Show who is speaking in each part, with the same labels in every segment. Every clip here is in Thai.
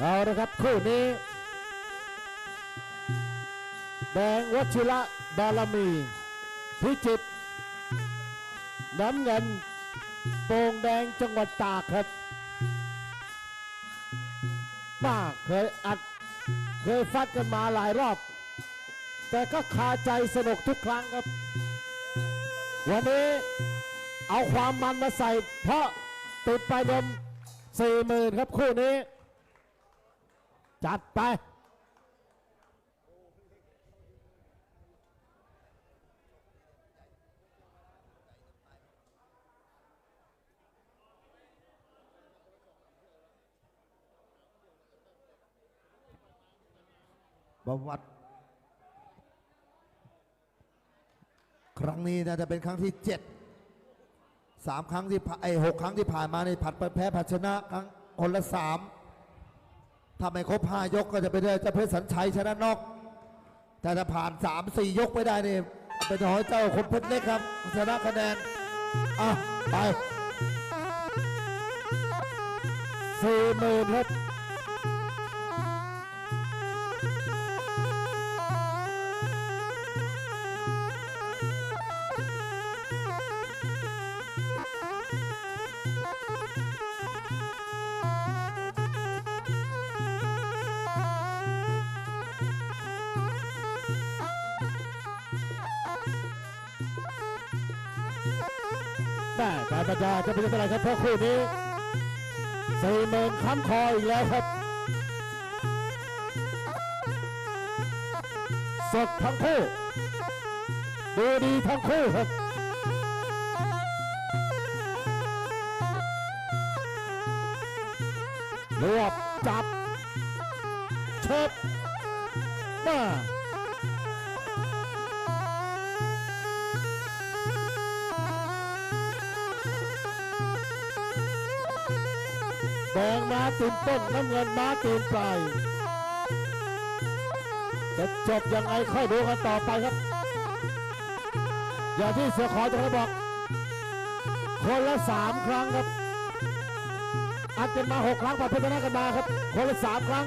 Speaker 1: เอาละครับคู่นี้ แดงวัชิระบารมีพิจิตน้ำเงินโป่งแดงจังหวัดตากครับมาเคยอัดเคยฟัดกันมาหลายรอบ แต่ก็คาใจสนุกทุกครั้งครับ วันนี้เอาความมันมาใส่เพราะติดไปดมสี่หมื่นครับคู่นี้ จัดไป
Speaker 2: ประวัติ ครั้งนี้น่าจะเป็นครั้งที่เจ็ดสามครั้งที่ไอ้หกครั้งที่ผ่านมาในผัดไปแพ้ผัดชนะครั้งคนละสาม ถ้าไม่ครบห้ายกก็จะเป็นเจ้าเพชรสัญชัยชนะนอก แต่ถ้าผ่านสามสี่ยกไม่ได้นี่เป็นหอยเจ้าคนเพชรเล็กครับ ชนะคะแนนอะไป
Speaker 1: สี่หมื่นครับ แม่การประจาจะเป็นเท่าไหร่ครับเพราะคู่นี้สี่หมื่นค้ำคออีกแล้วครับสดทั้งคู่ดูดีทั้งคู่ครับรวบจับเชิดมา แดงม้าตีนต้นน้ำเงินม้าตีนปลายจะจบยังไงค่อยดูกันต่อไปครับ อย่างที่เสือขอจะได้บอก คนละสามครั้งครับอัดกันมาหกครั้งผ่านพัฒนากันมาครับ คนละสามครั้ง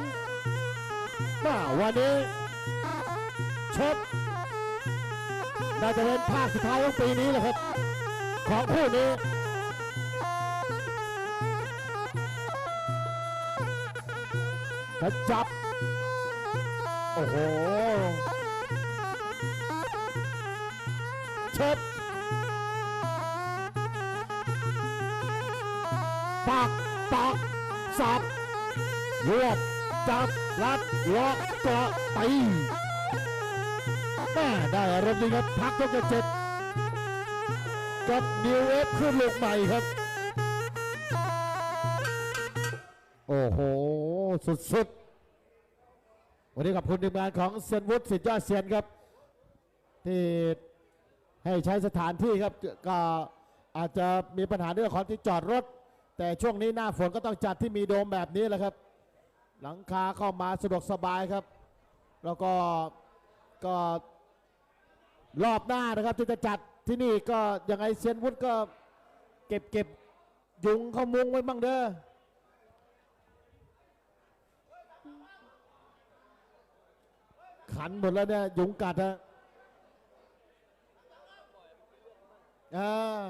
Speaker 1: มาวันนี้ชฟน่าจะเป็นภาคสุดท้ายของปีนี้แหละครับ ของคู่นี้ ถ้าจับ โอ้โหเช็ดปากปากสับรวบจับรัดล็อกเกาะตีแม่ได้อารมณ์ดีครับพักยกที่เจ็ดกับนิวเอฟขึ้นลูกใหม่ครับ โอ้โห สุดๆ วันนี้ขอบคุณทีมงานของเซียนวุฒิสิทธิ์ยอดเซียนครับ ที่ให้ใช้สถานที่ครับก็อาจจะมีปัญหาเรื่องของที่จอดรถ แต่ช่วงนี้หน้าฝนก็ต้องจัดที่มีโดมแบบนี้แหละครับ หลังคาเข้ามาสะดวกสบายครับ แล้วก็ก็รอบหน้านะครับที่จะจัดที่นี่ก็ยังไงเซียนวุฒิก็เก็บเก็บยุงเข้ามุงไว้บ้างเด้อ ขันหมดแล้วเนี่ยยุงกัดฮะอ่า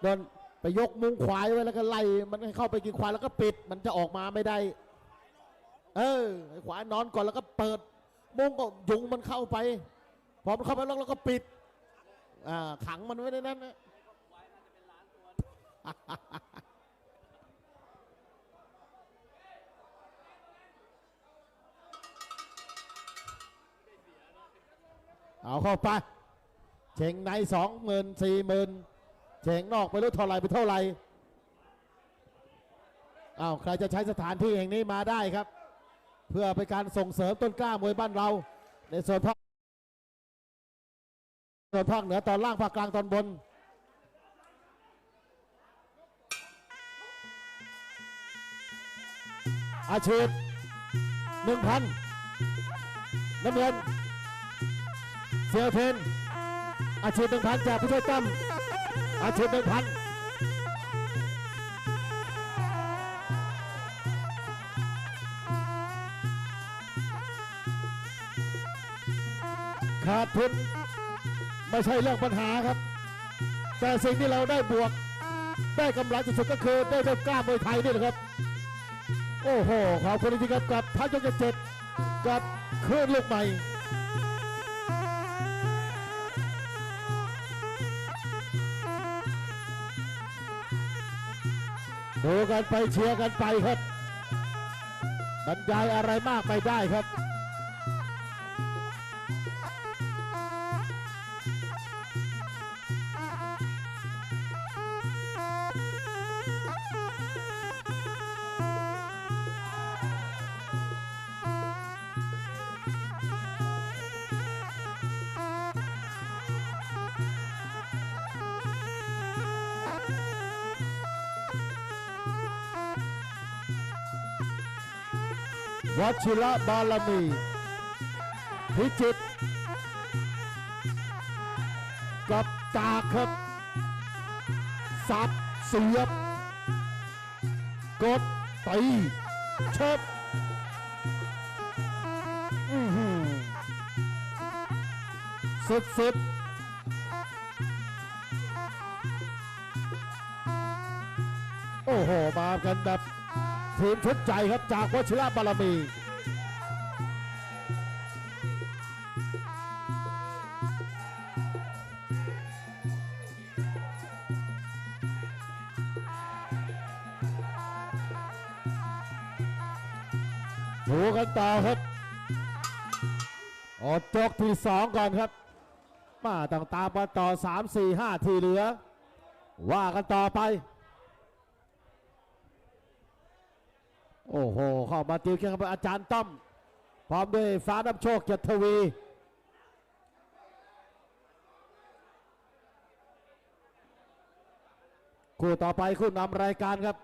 Speaker 1: โดนไปยกมุงควายไว้แล้วก็ไล่มันให้เข้าไปกินควายแล้วก็ปิด มันจะออกมาไม่ได้ เออควายนอนก่อนแล้วก็เปิด มุงก็ยุงมันเข้าไป พอมันเข้าไปแล้วเราก็ปิด อ่าขังมันไว้ในนั้นนะ เอาเข้าไปเชงในสองหมื่นสี่หมื่นเชงนอกไม่รู้เท่าไรไปเท่าไหรอ้าวใครจะใช้สถานที่แห่งนี้มาได้ครับ เพื่อเป็นการส่งเสริมต้นกล้ามวยบ้านเรา ในส่วนภาคส่วนภาคเหนือตอนล่างภาคกลางตอนบนอาชีพหนึ่งพันน้ำเงิน สือเพนอาชีพหนึ่งพันจากผู้ช่วยตั้มอาชีพหนึ่งพันขาดทุนไม่ใช่เรื่องปัญหาครับ แต่สิ่งที่เราได้บวก ได้กำไรสุดๆก็คือได้ได้กล้ามวยไทยนี่แหละครับ โอ้โหขอบคุณจริงครับกับพันยกเจ็ดกับเครื่องลูกใหม่ ดูกันไปเชียร์กันไปครับบรรยายอะไรมากไม่ได้ครับ วัชิระบารมี พิจิตกับตาครับสับเสียบ กดตีเชิบอื้อหือสุดสุดโอ้โห มากันแบบ ทีมชุดใจครับจากวชิระบารมีดูกันต่อครับอดจกที่สองก่อนครับ มาต่างตามมาต่อ 3 4 5 ทีเหลือ ว่ากันต่อไป โอ้โห เข้ามาติวเคียงกับอาจารย์ต้อม พร้อมด้วยฟ้าน้ำโชคเกียรติทวี คู่ต่อไปคู่นำรายการครับ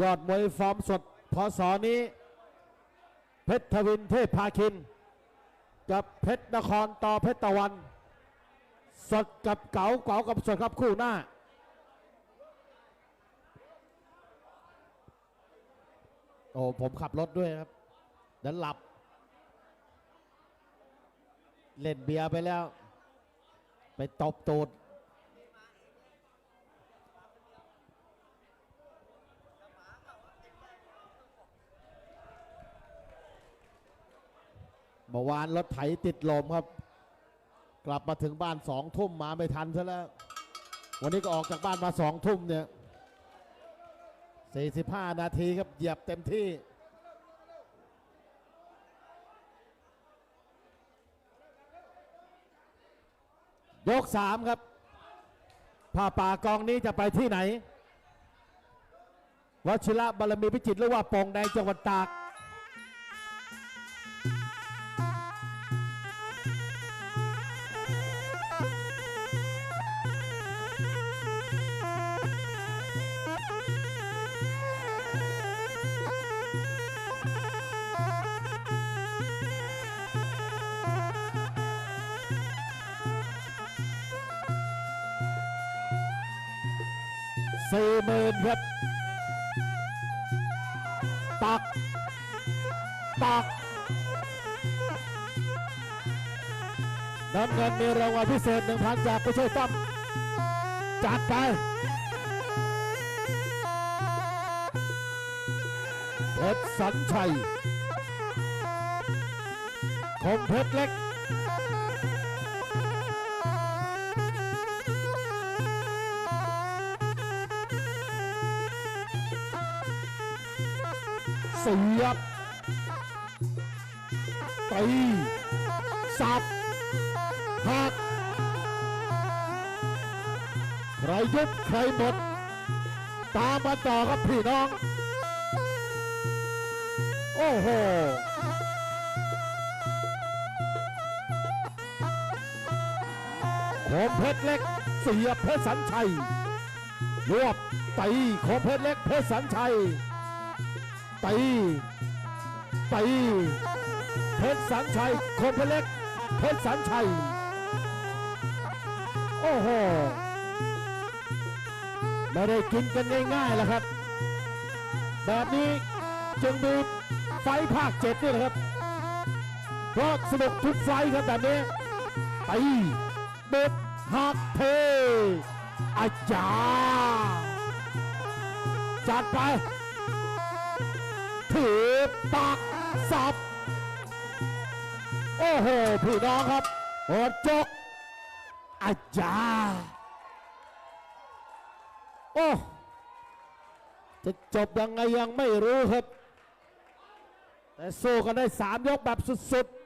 Speaker 1: ยอดมวยฟอร์มสดพศนี้ เพชรทวินเทพพาคิน กับเพชรนครต่อเพชรตะวัน สดกับเก๋าเก๋ากับสดครับคู่หน้า โอ้ผมขับรถด้วยครับเดี๋ยวหลับ เล่นเบียร์ไปแล้ว ไปตบตูดเมื่อวานรถไถติดลมครับ กลับมาถึงบ้านสองทุ่มมาไม่ทันซะแล้ว วันนี้ก็ออกจากบ้านมาสองทุ่มเนี่ย 45 นาทีครับเหยียบเต็มที่ ยกสามครับผ้าป่ากองนี้จะไปที่ไหน วชิระบารมีพิจิตรหรือว่าโป่งแดงจังหวัดตาก สี่หมื่นครับตักตักน้ำเงินมีรางวัลพิเศษหนึ่งพันจากผู้ช่วยต้อมจัดไปเพชรสัญชัยคมเพชรเล็ก เสียบตีสับหักใครยุบใครหมด ตามมาต่อครับพี่น้อง โอ้โหโคมเพชรเล็ก เสียบเพชรสัญชัยรวบตีโคมเพชรเล็กเพชรสัญชัย ตีตีเพชรสันชัยคนเพชรเล็ก เพชรสันชัย โอ้โหไม่ได้กินกันง่ายๆแล้วครับ แบบนี้จึงมีไฟภาคเจ็ดนี่แหละครับ เพราะสนุกทุกไฟครับแบบนี้ไปเบ็ดหักเทอาจารย์จัดไป ถือปักสับ โอ้โหพี่น้องครับโหดจกอาจารย์โอ้จะจบยังไงยังไม่รู้ครับ แต่สู้กันได้สามยกแบบสุดๆ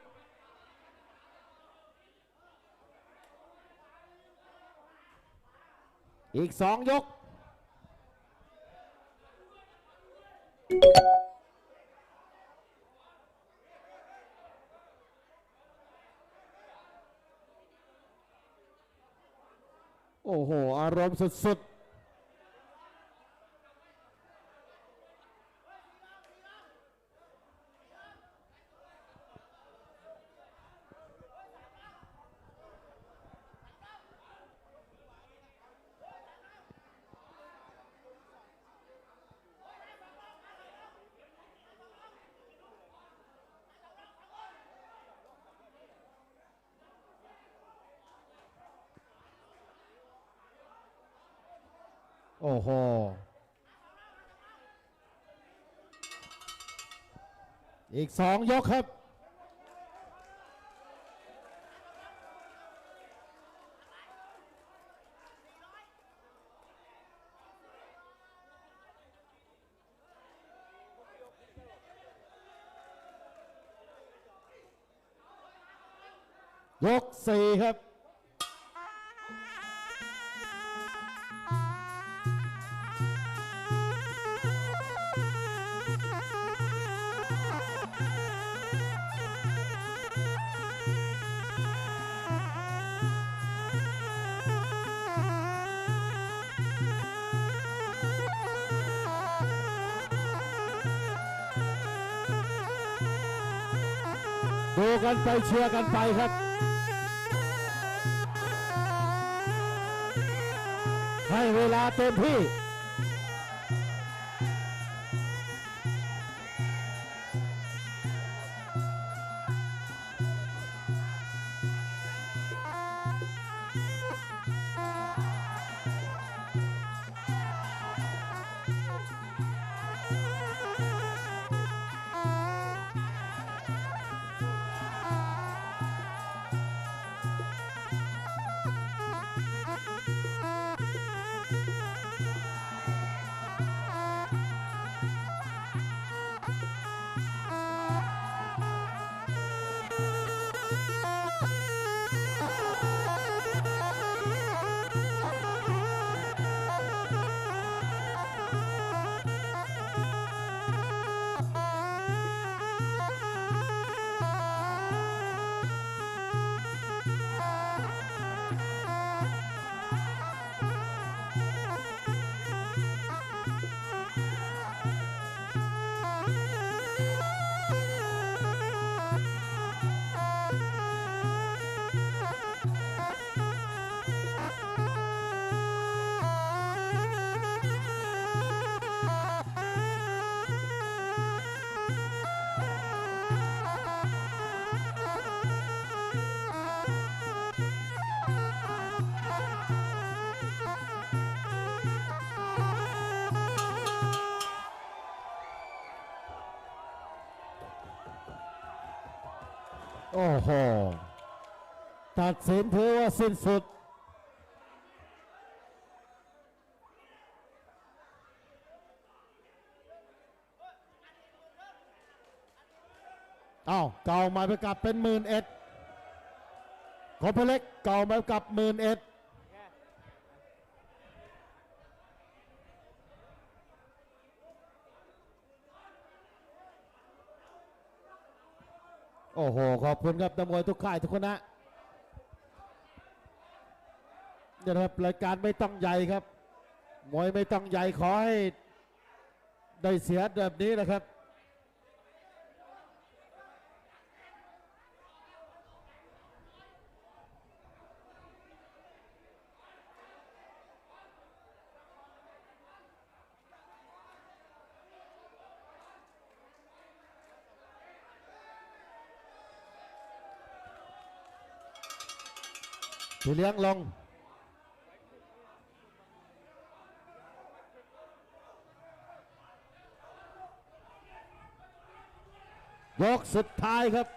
Speaker 1: อีกสองยก โอ้โห อารมณ์สุด โอ้โห อีกสองยกครับ ดูกันไปเชียร์กันไปครับให้เวลาเต็มที่ โอ้โห ตัดสินถือว่าสิ้นสุด เอ้าเก่ามาไปกลับเป็นหมื่นเอ็ดขอพเล็กเก่ามากับหมื่นเอ็ด โอ้โห ขอบคุณครับตำรวจทุกค่ายทุกคณะเนี่ยนะครับรายการไม่ต้องใหญ่ครับ มวยไม่ต้องใหญ่ขอให้ได้เสียแบบนี้นะครับ เลี้ยงลง ยกสุดท้ายครับ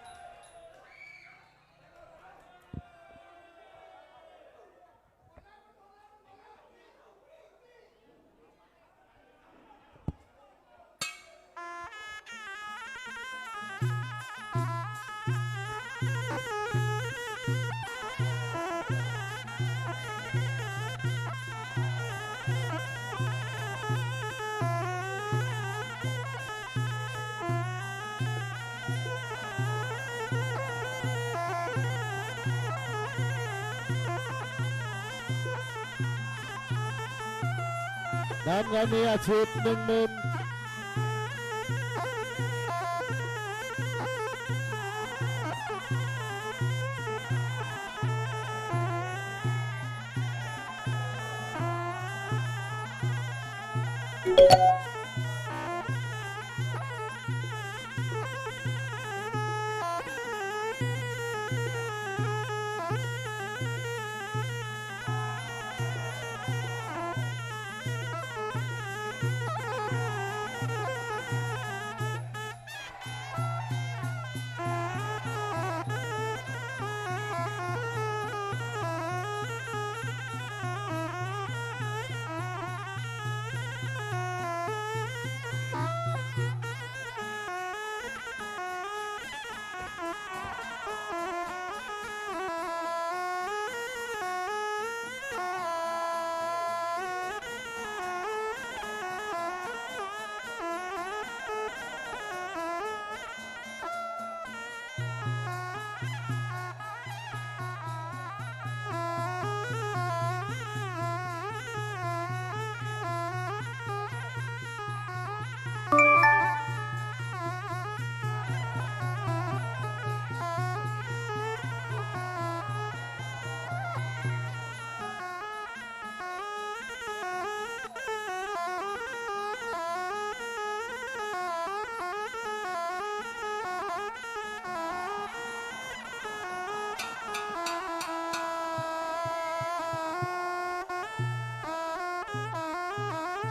Speaker 1: น้ำเงินมีอาชีพหนึ่งหมื่น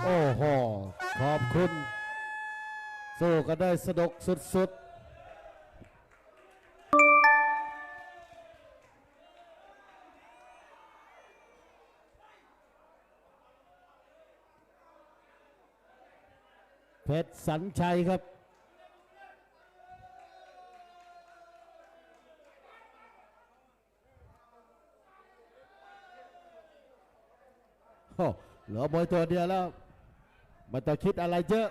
Speaker 1: โอ้โห ขอบคุณ สู้กันได้สนุกสุดๆเพชรสัญชัยครับโอ้เหลือมวยตัวเดียวแล้ว ไมันต้องคิดอะไรเยอะ